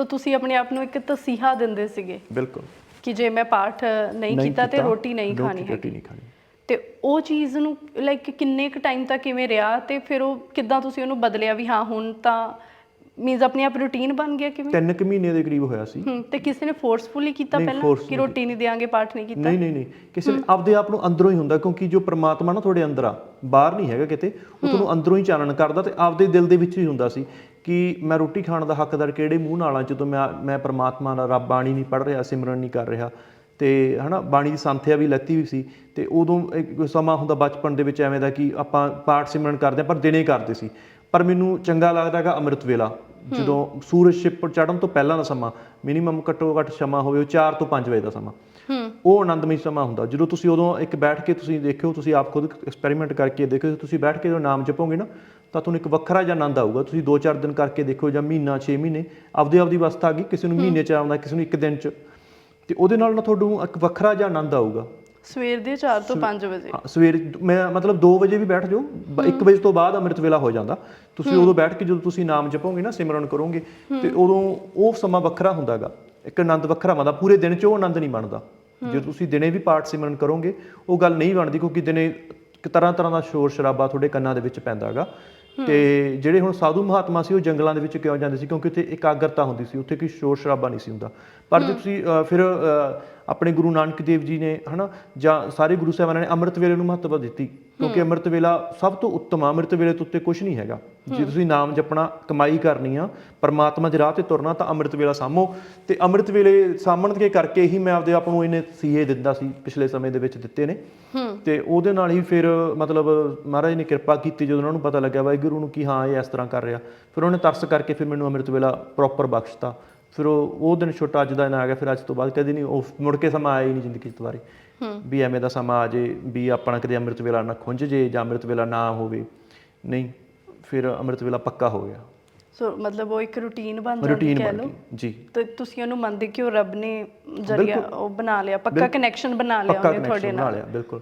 ਤਾਂ ਤੁਸੀਂ ਆਪਣੇ ਆਪ ਨੂੰ ਇੱਕ ਤਸੀਹਾ ਦਿੰਦੇ ਸੀਗੇ ਬਿਲਕੁਲ। ਕਿ ਜੇ ਮੈਂ ਪਾਠ ਨਹੀਂ ਕੀਤਾ ਤੇ ਰੋਟੀ ਨਹੀਂ ਰੋਟੀ- ਖਾਣੀ ਰੋਟੀ ਹੈਗੀ। ਨਹੀਂ ਖਾਣੀ। ਤੇ ਉਹ ਚੀਜ਼ ਨੂੰ ਲਾਈਕ ਕਿੰਨੇ ਕੁ ਟਾਈਮ ਤੱਕ ਕਿਵੇਂ ਰਿਹਾ ਤੇ ਫਿਰ ਉਹ ਕਿੱਦਾਂ ਤੁਸੀਂ ਉਹਨੂੰ ਬਦਲਿਆ ਵੀ ਹਾਂ ਹੁਣ ਤਾਂ ਮੀਨਸ ਆਪਣੇ ਆਪ ਰੂਟੀਨ ਬਣ ਗਿਆ ਕਿਵੇਂ? ਤਿੰਨ ਕੁ ਮਹੀਨੇ ਦੇ ਕਰੀਬ ਹੋਇਆ ਸੀ। ਹੂੰ ਤੇ ਕਿਸੇ ਨੇ ਫੋਰਸਫੁਲੀ ਕੀਤਾ ਪਹਿਲਾਂ ਕਿ ਰੋਟੀ ਨਹੀਂ ਦੇਾਂਗੇ ਪਾਠ ਨਹੀਂ ਕੀਤਾ? ਨਹੀਂ ਨਹੀਂ ਨਹੀਂ। ਕਿਸੇ ਨੇ ਆਪਦੇ ਆਪ ਨੂੰ ਅੰਦਰੋਂ ਹੀ ਹੁੰਦਾ ਕਿਉਂਕਿ ਜੋ ਪ੍ਰਮਾਤਮਾ ਨਾ ਤੁਹਾਡੇ ਅੰਦਰ ਆ ਬਾਹਰ ਨਹੀਂ ਹੈਗਾ ਕਿਤੇ ਉਹ ਤੁਹਾਨੂੰ ਅੰਦਰੋਂ ਹੀ ਚਾਨਣ ਕਰਦਾ ਤੇ ਆਪਦੇ ਦਿਲ ਦੇ ਵਿੱਚ ਹੀ ਹੁੰਦਾ ਸੀ। ਕਿ ਮੈਂ ਰੋਟੀ ਖਾਣ ਦਾ ਹੱਕਦਾਰ ਕਿਹੜੇ ਮੂੰਹ ਨਾਲ ਆ ਜਦੋਂ ਮੈਂ ਮੈਂ ਪ੍ਰਮਾਤਮਾ ਦਾ ਰੱਬ ਬਾਣੀ ਨਹੀਂ ਪੜ੍ਹ ਰਿਹਾ, ਸਿਮਰਨ ਨਹੀਂ ਕਰ ਰਿਹਾ। ਤੇ ਹਨਾ, ਬਾਣੀ ਦੀ ਸੰਥਿਆ ਵੀ ਲੈਤੀ ਵੀ ਸੀ। ਤੇ ਉਦੋਂ ਇੱਕ ਸਮਾਂ ਹੁੰਦਾ ਬਚਪਨ ਦੇ ਵਿੱਚ ਐਵੇਂ ਦਾ ਕਿ ਆਪਾਂ ਪਾਠ ਸਿਮਰਨ ਕਰਦੇ ਹਾਂ, ਪਰ ਦਿਨੇ ਕਰਦੇ ਸੀ। ਪਰ ਮੈਨੂੰ ਚੰਗਾ ਲੱਗਦਾਗਾ ਅੰਮ੍ਰਿਤ ਵੇਲਾ। ਜਦੋਂ ਸੂਰਜ ਛਿਪ ਚੜ੍ਹਨ ਤੋਂ ਪਹਿਲਾਂ ਦਾ ਸਮਾਂ ਮਿਨੀਮਮ ਘੱਟੋ ਘੱਟ ਸਮਾਂ ਹੋਵੇ ਉਹ 4 ਤੋਂ 5 ਵਜੇ ਦਾ ਸਮਾਂ। ਉਹ ਆਨੰਦਮਈ ਸਮਾਂ ਹੁੰਦਾ। ਜਦੋਂ ਤੁਸੀਂ ਉਦੋਂ ਇੱਕ ਬੈਠ ਕੇ ਤੁਸੀਂ ਦੇਖਿਓ ਤੁਸੀਂ ਆਪ ਖੁਦ ਐਕਸਪੈਰੀਮੈਂਟ ਕਰਕੇ ਦੇਖਿਓ ਤੁਸੀਂ ਬੈਠ ਕੇ ਜਦੋਂ ਨਾਮ ਜਪੋਗੇ ਨਾ ਤਾਂ ਤੁਹਾਨੂੰ ਇੱਕ ਵੱਖਰਾ ਜਿਹਾ ਆਨੰਦ ਆਊਗਾ। ਤੁਸੀਂ 2-4 ਦਿਨ ਕਰਕੇ ਦੇਖੋ ਜਾਂ ਮਹੀਨਾ 6 ਮਹੀਨੇ ਆਪਦੇ ਆਪ ਦੀ ਅਵਸਥਾ ਆ ਗਈ ਕਿਸੇ ਨੂੰ ਮਹੀਨੇ ਚ ਆਉਂਦਾ ਕਿਸੇ ਨੂੰ ਇੱਕ ਦਿਨ ਚ। ਤੇ ਉਹਦੇ ਨਾਲ ਨਾ ਤੁਹਾਨੂੰ ਇੱਕ ਵੱਖਰਾ ਜਿਹਾ ਆਨੰਦ ਆਊਗਾ। ਸਵੇਰ ਦੇ 4 ਤੋਂ 5 ਵਜੇ। ਹਾਂ, ਸਵੇਰੇ ਮੈਂ ਮਤਲਬ 2 ਵਜੇ ਵੀ ਬੈਠ ਜਾਓ 1 ਵਜੇ ਤੋਂ ਬਾਅਦ ਅੰਮ੍ਰਿਤ ਵੇਲਾ ਹੋ ਜਾਂਦਾ। ਤੁਸੀਂ ਉਦੋਂ ਬੈਠ ਕੇ ਜਦੋਂ ਤੁਸੀਂ ਨਾਮ ਜਪੋਗੇ ਨਾ ਸਿਮਰਨ ਕਰੋਗੇ ਤੇ ਉਦੋਂ ਉਹ ਸਮਾਂ ਵੱਖਰਾ ਹੁੰਦਾਗਾ। ਇੱਕ ਆਨੰਦ ਵੱਖਰਾ ਆਉਂਦਾ ਪੂਰੇ ਦਿਨ 'ਚ ਉਹ ਆਨੰਦ ਨਹੀਂ ਬਣਦਾ। ਜੇ ਤੁਸੀਂ ਦਿਨੇ ਵੀ ਪਾਠ ਸਿਮਰਨ ਕਰੋਗੇ ਉਹ ਗੱਲ ਨਹੀਂ ਬਣਦੀ ਕਿਉਂਕਿ ਦਿਨੇ ਇੱਕ ਤਰ੍ਹਾਂ ਤਰ੍ਹਾਂ ਦਾ ਸ਼ੋਰ ਸ਼ਰਾਬਾ ਤੁਹਾਡੇ ਕੰਨਾਂ ਦੇ ਵਿੱਚ ਪੈਂਦਾਗਾ। ਤੇ ਜਿਹੜੇ ਹੁਣ ਸਾਧੂ ਮਹਾਤਮਾ ਸੀ ਉਹ ਜੰਗਲਾਂ ਦੇ ਵਿੱਚ ਕਿਉਂ ਜਾਂਦੇ ਸੀ? ਕਿਉਂਕਿ ਉੱਥੇ ਇਕਾਗਰਤਾ ਹੁੰਦੀ ਸੀ। ਉੱਥੇ ਕੋਈ ਸ਼ੋਰ ਸ਼ਰਾਬਾ ਨਹੀਂ ਸੀ ਹੁੰਦਾ। ਪਰ ਜੇ ਤੁਸੀਂ ਅ, ਫਿਰ ਅ, ਆਪਣੇ ਗੁਰੂ ਨਾਨਕ ਦੇਵ ਜੀ ਨੇ ਹਨਾ ਜਾਂ ਸਾਰੇ ਗੁਰੂ ਸਾਹਿਬਾਨਾਂ ਨੇ ਅੰਮ੍ਰਿਤ ਵੇਲੇ ਨੂੰ ਮਹੱਤਵ ਦਿੱਤੀ ਕਿਉਂਕਿ ਅੰਮ੍ਰਿਤ ਵੇਲਾ ਸਭ ਤੋਂ ਉੱਤਮ ਆ ਅੰਮ੍ਰਿਤ ਵੇਲੇ ਤੋਂ ਉੱਤੇ ਕੁਝ ਨਹੀਂ ਹੈਗਾ। ਜੇ ਤੁਸੀਂ ਨਾਮ ਜਪਣਾ ਕਮਾਈ ਕਰਨੀ ਆ ਪਰਮਾਤਮਾ ਦੇ ਰਾਹ ਤੇ ਤੁਰਨਾ ਤਾਂ ਅੰਮ੍ਰਿਤ ਵੇਲਾ ਸਾਮੋ ਤੇ ਅੰਮ੍ਰਿਤ ਵੇਲੇ ਸਾਮਣ ਕੇ ਕਰਕੇ ਹੀ ਮੈਂ ਆਪਦੇ ਆਪ ਨੂੰ ਇਹਨੇ ਸੀਏ ਦਿੰਦਾ ਸੀ ਪਿਛਲੇ ਸਮੇਂ ਦੇ ਵਿੱਚ ਦਿੱਤੇ ਨੇ। ਤੇ ਉਹਦੇ ਨਾਲ ਹੀ ਫਿਰ ਮਤਲਬ ਮਹਾਰਾਜ ਨੇ ਕਿਰਪਾ ਕੀਤੀ ਜਦੋਂ ਉਹਨਾਂ ਨੂੰ ਪਤਾ ਲੱਗਿਆ ਵਾਹਿਗੁਰੂ ਨੂੰ ਕਿ ਹਾਂ ਇਹ ਇਸ ਤਰ੍ਹਾਂ ਕਰ ਰਿਹਾ। ਫਿਰ ਉਹਨੇ ਤਰਸ ਕਰਕੇ ਫਿਰ ਮੈਨੂੰ ਅੰਮ੍ਰਿਤ ਵੇਲਾ ਪ੍ਰੋਪਰ ਬਖਸ਼ਤਾ। ਫਿਰ ਉਹ ਉਹ ਦਿਨ ਛੋਟਾ ਅੱਜ ਦਾ ਦਿਨ ਆ ਗਿਆ ਫਿਰ ਅੱਜ ਤੋਂ ਬਾਅਦ ਕਦੇ ਨਹੀਂ ਉਹ ਮੁੜ ਕੇ ਸਮਾਂ ਆਇਆ ਹੀ ਨਹੀਂ ਜ਼ਿੰਦਗੀ 'ਚ ਦੁਬਾਰੇ। ਵੀ ਐਵੇਂ ਦਾ ਸਮਾਂ ਆ ਜੇ ਵੀ ਆਪਣਾ ਕਦੇ ਅੰਮ੍ਰਿਤ ਵੇਲਾ ਨਾ ਖੁੰਝ ਜੇ ਜਾਂ ਅੰਮ੍ਰਿਤ ਵੇਲਾ ਨਾ ਹੋਵੇ। ਨਹੀਂ ਫਿਰ ਅੰਮ੍ਰਿਤ ਵੇਲਾ ਪੱਕਾ ਹੋ ਗਿਆ। ਸੋ ਮਤਲਬ ਉਹ ਇੱਕ ਰੂਟੀਨ ਬਣ ਜਾਂਦੀ ਕਹਿ ਲਓ। ਜੀ। ਤੇ ਤੁਸੀਂ ਉਹਨੂੰ ਮੰਨਦੇ ਕਿ ਉਹ ਰੱਬ ਨੇ ਜਰੀਆ ਉਹ ਬਣਾ ਲਿਆ ਪੱਕਾ ਕਨੈਕਸ਼ਨ ਬਣਾ ਲਿਆ ਉਹਨੇ ਤੁਹਾਡੇ ਬਣਾ ਨਾਲ? ਲਿਆ ਬਿਲਕੁਲ।